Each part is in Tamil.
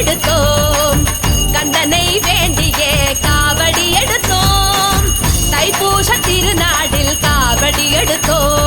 எடுத்தோம். கந்தனை வேண்டிய காவடி எடுத்தோம். தைப்பூச திருநாடில் காவடி எடுத்தோம்.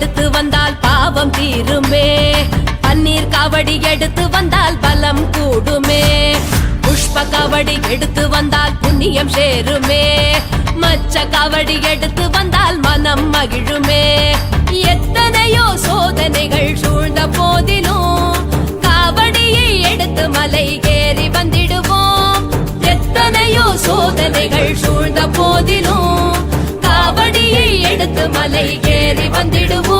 எடுத்து வந்தால் பாவம் தீருமே. பன்னீர் காவடி எடுத்து வந்தால் பலம் கூடுமே. புஷ்ப காவடி எடுத்து வந்தால் புண்ணியம் சேருமே. மச்ச காவடி எடுத்து வந்தால் மனம் மகிழுமே. எத்தனையோ சோதனைகள் சூழ்ந்த போதிலும் காவடியை எடுத்து மலை ஏறி வந்திடுவோம். எத்தனையோ சோதனைகள் சூழ்ந்த போதிலும் காவடியை எடுத்து மலை ஏறி வந்திடுவோம்.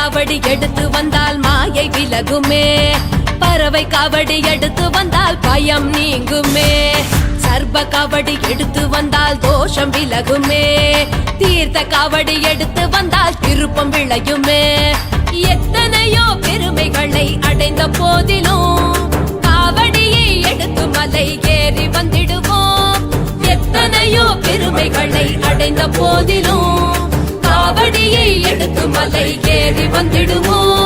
காவடி எடுத்து வந்தால் மாயை விலகுமே. பறவை காவடி எடுத்து வந்தால் பயம் நீங்குமே. சர்ப காவடி எடுத்து வந்தால் தோஷம் விலகுமே. தீர்த்த காவடி எடுத்து வந்தால் திருப்பம் விளையுமே. எத்தனையோ பெருமைகளை அடைந்த போதிலும் காவடியை எடுத்து மலை ஏறி வந்திடுவோம். எத்தனையோ பெருமைகளை அடைந்த போதிலும் மலை ஏறி வந்திடுவோம்.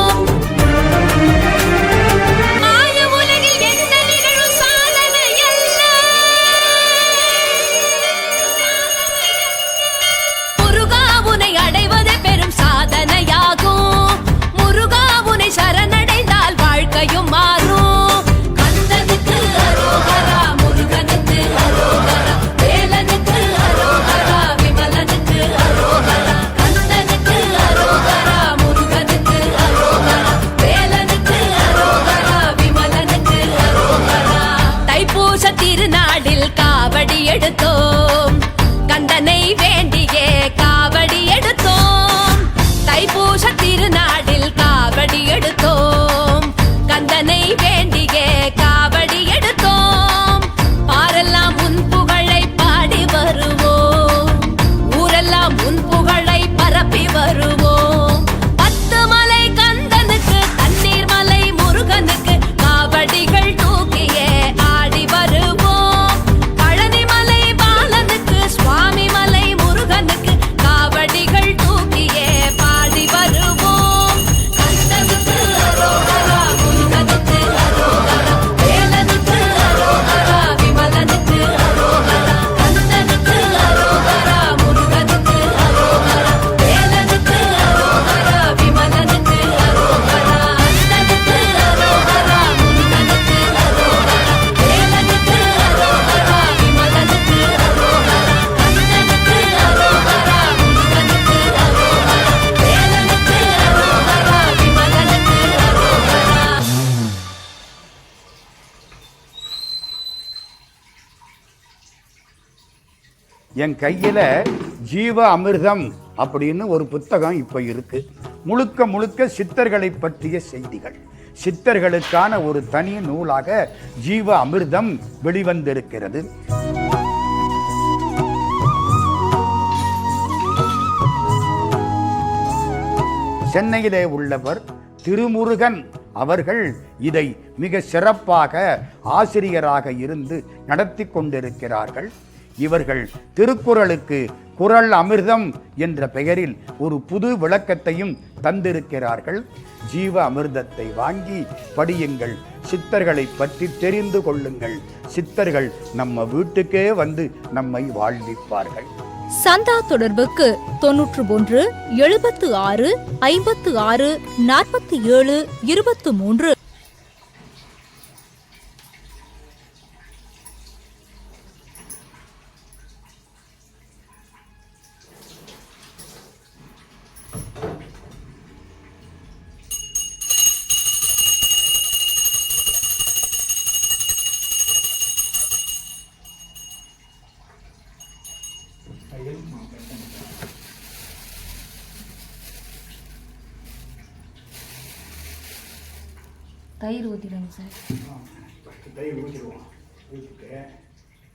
என் கையில் ஜீவ அமிர்தம் அப்படின்னு ஒரு புத்தகம் இப்போ இருக்கு. முழுக்க முழுக்க சித்தர்களை பற்றிய செய்திகள். சித்தர்களுக்கான ஒரு தனி நூலாக ஜீவ அமிர்தம் வெளிவந்திருக்கிறது. சென்னையிலே உள்ளவர் திருமுருகன் அவர்கள் இதை மிக சிறப்பாக ஆசிரியராக இருந்து நடத்தி கொண்டிருக்கிறார்கள். இவர்கள் திருக்குறளுக்கு குரல் அமிர்தம் என்ற பெயரில் ஒரு புது விளக்கத்தையும் தந்திருக்கிறார்கள். ஜீவ அமிர்தத்தை வாங்கி படியுங்கள். சித்தர்களை பற்றி தெரிந்து கொள்ளுங்கள். சித்தர்கள் நம்ம வீட்டுக்கே வந்து நம்மை வாழ்விப்பார்கள். சந்தா தொடர்புக்கு தொன்னூற்று ஒன்று எழுபத்து ஆறு ஐம்பத்து ஆறு நாற்பத்தி ஏழு இருபத்து மூன்று தயிர் ஊற்றிடுங்க சார். ஃபஸ்ட்டு தயிர் ஊற்றிடுவோம் ஊற்றிட்டு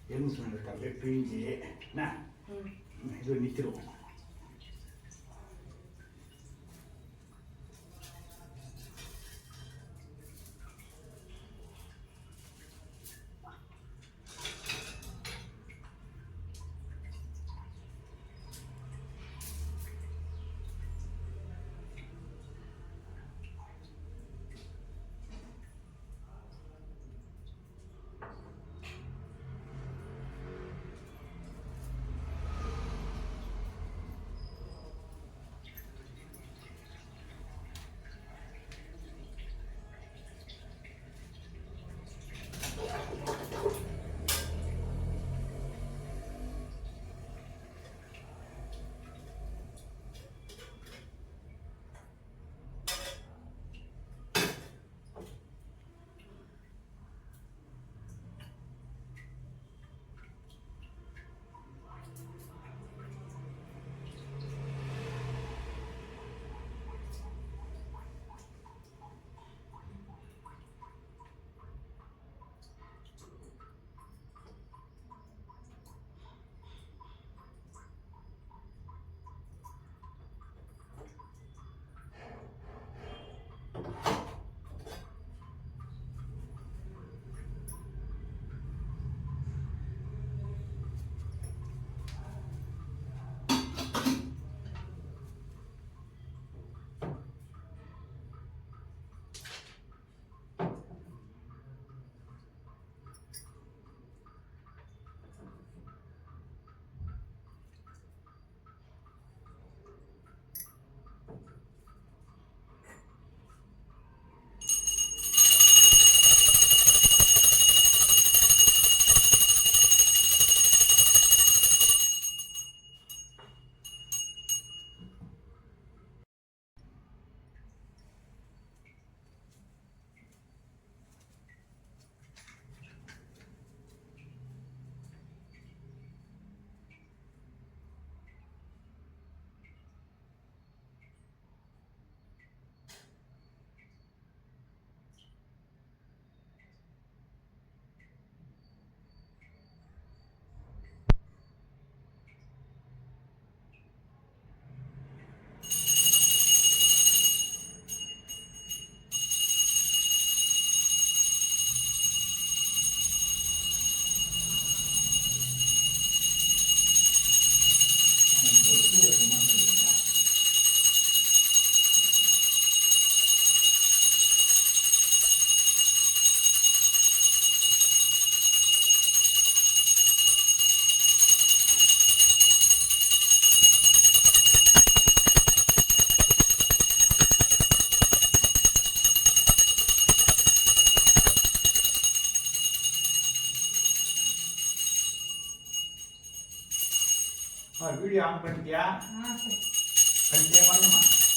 எலுமிச்சம் இருக்காது பிழிஞ்சி என்ன? இது વીડિયો આમ પણ ત્યાં. અને તે મનમાં